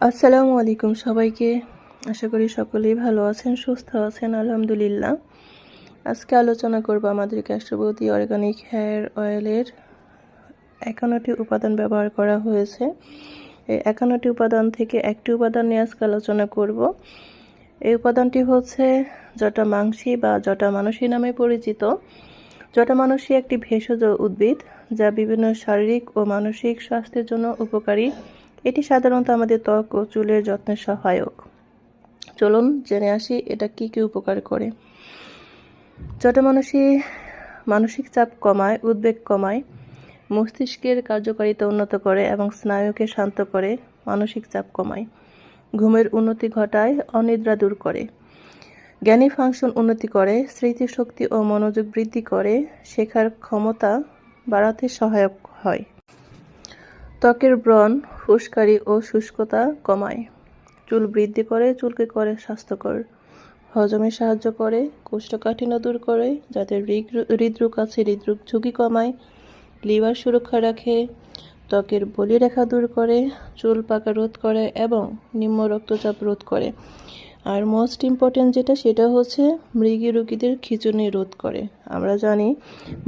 আসসালামু আলাইকুম সবাইকে। আশা করি সকলেই ভালো আছেন, সুস্থ আছেন, আলহামদুলিল্লাহ। আজকে আলোচনা করব আমাদের ক্যাস্ট্রবতী অর্গানিক হেয়ার অয়েলের একান্নটি উপাদান ব্যবহার করা হয়েছে। এই একান্নটি উপাদান থেকে একটি উপাদান নিয়ে আজকে আলোচনা করব। এই উপাদানটি হচ্ছে জটা মাংসী বা জটা মানসী নামে পরিচিত। জটা মানসী একটি ভেষজ উদ্ভিদ যা বিভিন্ন শারীরিক ও মানসিক স্বাস্থ্যের জন্য উপকারী। এটি সাধারণত আমাদের ত্বক ও চুলের যত্নের সহায়ক। চলুন জেনে আসি এটা কি কি উপকার করে। জটামানসী মানসিক চাপ কমায়, উদ্বেগ কমায়, মস্তিষ্কের কার্যকারিতা উন্নত করে এবং স্নায়ুকে শান্ত করে মানসিক চাপ কমায়। ঘুমের উন্নতি ঘটায়, অনিদ্রা দূর করে। জ্ঞানী ফাংশন উন্নতি করে, স্মৃতিশক্তি ও মনোযোগ বৃদ্ধি করে, শেখার ক্ষমতা বাড়াতে সহায়ক হয়। ত্বকের ব্রণ, ফুসকারি ও শুষ্কতা কমায়। চুল বৃদ্ধি করে, চুলকে করে স্বাস্থ্যকর। হজমে সাহায্য করে, কোষ্ঠকাঠিন্য দূর করে, যাতে হৃদ- হৃদরোগ আছে, হৃদরোগ ঝুঁকি কমায়। লিভার সুরক্ষা রাখে, ত্বকের বলিরেখা দূর করে, চুল পাকা রোধ করে এবং নিম্ন রক্তচাপ রোধ করে। আর মোস্ট ইম্পর্টেন্ট যেটা, সেটা হচ্ছে মৃগী রুগীদের খিঁচুনি রোধ করে। আমরা জানি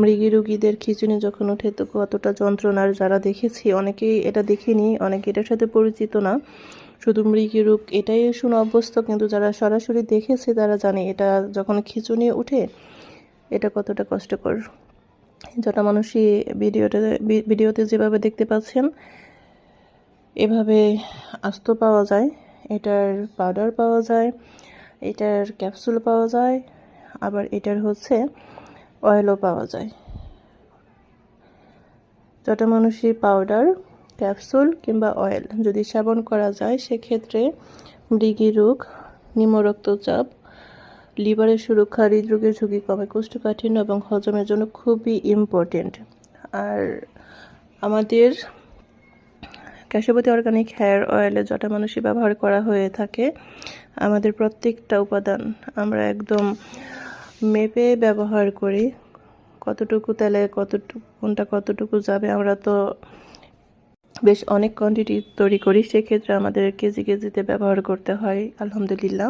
মৃগী রুগীদের খিঁচুনি যখন ওঠে, তো কতটা যন্ত্রণার যারা দেখেছি, অনেকেই এটা দেখিনি, অনেকে এটার সাথে পরিচিত না। শুধু মৃগী রোগ এটাই শুনে অভ্যস্ত কিন্তু যারা সরাসরি দেখেছে, তারা জানে এটা যখন খিঁচুনি ওঠে, এটা কতটা কষ্টকর। যেটা মানুষই ভিডিওতে ভিডিওতে যেভাবে দেখতে পাচ্ছেন, এভাবে আস্ত পাওয়া যায়। এটার পাউডার পাওয়া যায়, এটার ক্যাপসুল পাওয়া যায়, আবার এটার হচ্ছে অয়েলও পাওয়া যায়। যটা মানুষই পাউডার ক্যাপসুল কিংবা অয়েল যদি সেবন করা যায়, সেক্ষেত্রে মৃগী রোগ নিম্ন রক্তচাপ লিভারের সুরক্ষা, হৃদরোগের ঝুঁকি কমে, কোষ্ঠকাঠিন্য এবং হজমের জন্য খুবই ইম্পর্টেন্ট আর আমাদের ক্যাশবতী অর্গানিক হেয়ার অয়েলে যটা মানুষই ব্যবহার করা হয়ে থাকে, আমাদের প্রত্যেকটা উপাদান আমরা একদম মেপে ব্যবহার করি। কতটুকু তেলে কতটুকু, কোনটা কতটুকু যাবে আমরা তো বেশ অনেক কোয়ান্টিটি তৈরি করি, সেক্ষেত্রে আমাদের কেজি কেজিতে ব্যবহার করতে হয়, আলহামদুলিল্লাহ।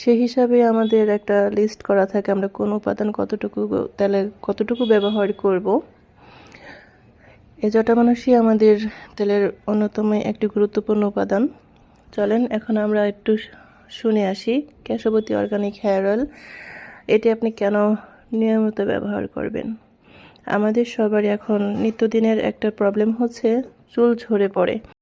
সেই হিসাবে আমাদের একটা লিস্ট করা থাকে আমরা কোন উপাদান কতটুকু তেলে কতটুকু ব্যবহার করব। এই জটা মানুষই আমাদের তেলের অন্যতম একটি গুরুত্বপূর্ণ উপাদান। চলেন, এখন আমরা একটু শুনে আসি। কেশবতী অর্গানিক হেয়ার অয়েল, এটি আপনি কেন নিয়মিত ব্যবহার করবেন? আমাদের সবার এখন নিত্যদিনের একটা প্রবলেম হচ্ছে চুল ঝরে পড়ে।